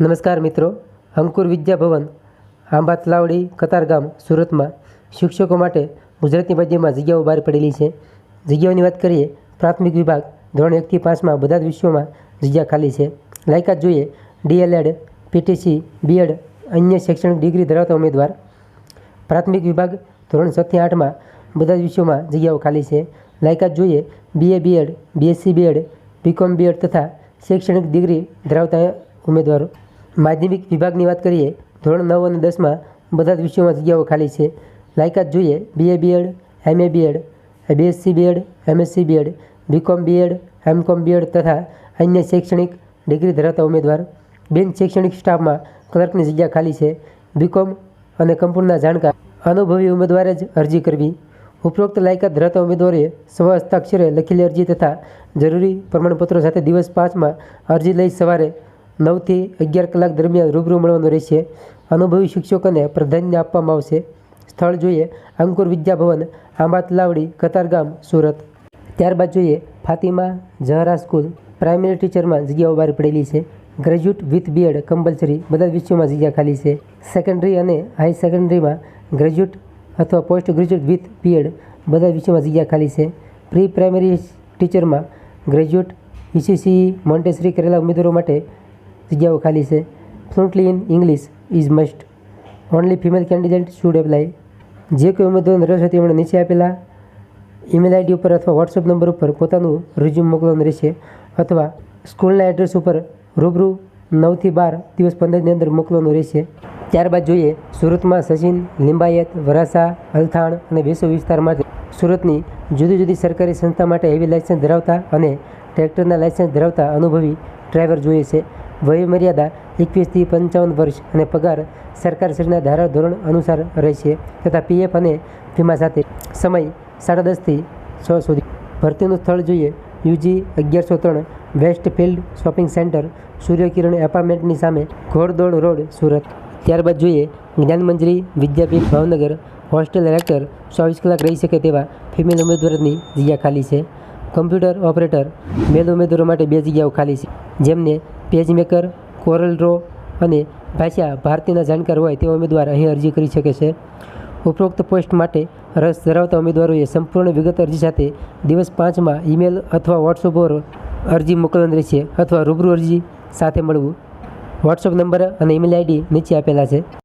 નમસ્કાર મિત્રો અંકુર વિદ્યા ભવન, આંબા તલાવડી, કતારગામ, સુરતમાં શિક્ષકો માટે ગુજરાતી માધ્યમમાં જગ્યાઓ બહાર પડેલી છે. જગ્યાઓની વાત કરીએ, પ્રાથમિક વિભાગ, ધોરણ એકથી પાંચમાં બધા જ વિષયોમાં જગ્યા ખાલી છે. લાયકાત જોઈએ, ડીએલએડ, પીટીસી, બીએડ, અન્ય શૈક્ષણિક ડિગ્રી ધરાવતા ઉમેદવાર. પ્રાથમિક વિભાગ, ધોરણ છથી આઠમાં બધા જ વિષયોમાં જગ્યાઓ ખાલી છે. લાયકાત જોઈએ, BA BEd, BSc BEd, BCom BEd તથા શૈક્ષણિક ડિગ્રી ધરાવતા ઉમેદવારો. માધ્યમિક વિભાગની વાત કરીએ, ધોરણ નવ અને દસમાં બધા જ વિષયોમાં જગ્યાઓ ખાલી છે. લાયકાત જોઈએ BA BEd MA BEd BSc BEd MSc BEd BCom BEd MCom BEd તથા અન્ય શૈક્ષણિક ડિગ્રી ધરાવતા ઉમેદવાર. બિન શૈક્ષણિક સ્ટાફમાં ક્લર્કની જગ્યા ખાલી છે. બીકોમ અને કંપનીના જાણકાર. અનુભવી ઉમેદવારે જ અરજી કરવી. ઉપરોક્ત લાયકાત ધરાવતા ઉમેદવારોએ સ્વ હસ્તાક્ષરે લખેલી અરજી તથા જરૂરી પ્રમાણપત્રો સાથે દિવસ પાંચમાં અરજી લઈ સવારે નવથી અગિયાર કલાક દરમિયાન રૂબરૂ મળવાનું રહેશે. અનુભવી શિક્ષકોને પ્રાધાન્ય આપવામાં આવશે. સ્થળ જોઈએ અંકુર વિદ્યાભવન આંબાત આંબા તલાવડી કતારગામ, સુરત. ત્યારબાદ જોઈએ ફાતિમા જહરા સ્કૂલ. પ્રાઇમરી ટીચરમાં જગ્યાઓ બહાર પડેલી છે. ગ્રેજ્યુએટ વિથ બીએડ કમ્પલસરી બધા જ વિષયોમાં જગ્યા ખાલી છે. સેકન્ડરી અને હાઈ સેકન્ડરીમાં ગ્રેજ્યુએટ અથવા પોસ્ટ ગ્રેજ્યુએટ વિથ બીએડ બધા જ વિષયોમાં જગ્યા ખાલી છે. પ્રી પ્રાઇમરી ટીચરમાં ગ્રેજ્યુએટ ઈસીસી મોન્ટેસરી કરેલા ઉમેદવારો માટે જગ્યાઓ ખાલી છે. Fluently in English is must only female candidate should apply જે કોઈ ઉમેદવારને રસ હોય તેમણે નીચે આપેલા ઈમેલ આઈડી ઉપર અથવા વોટ્સઅપ નંબર ઉપર પોતાનું રિઝ્યુમ મોકલવાનું રહેશે અથવા સ્કૂલના એડ્રેસ ઉપર રૂબરૂ નવથી બાર દિવસ પંદરની અંદર મોકલવાનું રહેશે. ત્યારબાદ જોઈએ સુરતમાં સચિન, લિંબાયત, વરાસા, અલથાણ અને વેસુ વિસ્તારમાં સુરતની જુદી જુદી સરકારી સંસ્થા માટે હેવી લાઇસન્સ ધરાવતા અને ટ્રેક્ટરના લાઇસન્સ ધરાવતા અનુભવી ડ્રાઈવર જોઈએ છે. વય મર્યાદા એકવીસથી પંચાવન વર્ષ અને પગાર સરકારશ્રીના ધારા ધોરણ અનુસાર રહેશે તથા પીએફ અને વીમા સાથે સમય સાડા દસથી છ સુધી. ભરતીનું સ્થળ જોઈએ યુજી અગિયારસો ત્રણ west field shopping centre Suryakiran એપાર્ટમેન્ટની સામે ઘોડદોડ રોડ સુરત. ત્યારબાદ જોઈએ જ્ઞાનમંજરી વિદ્યાપીઠ ભાવનગર હોસ્ટેલ રેક્ટર ચોવીસ કલાક રહી શકે તેવા ફિમેલ ઉમેદવારની જગ્યા ખાલી છે. કમ્પ્યુટર ઓપરેટર મેલ ઉમેદવારો માટે બે જગ્યાઓ ખાલી છે. જેમને પેજ મેકર, કોરલ ડ્રો અને ભાષા ભારતીના જાણકાર હોય તેવા ઉમેદવાર અહીં અરજી કરી શકે છે. ઉપરોક્ત પોસ્ટ માટે રસ ધરાવતા ઉમેદવારોએ સંપૂર્ણ વિગત અરજી સાથે દિવસ પાંચમાં ઈમેલ અથવા વોટ્સઅપ પર અરજી મોકલવાની રહેશે અથવા રૂબરૂ અરજી સાથે મળવું. વોટ્સઅપ નંબર અને ઈમેલ આઈડી નીચે આપેલા છે.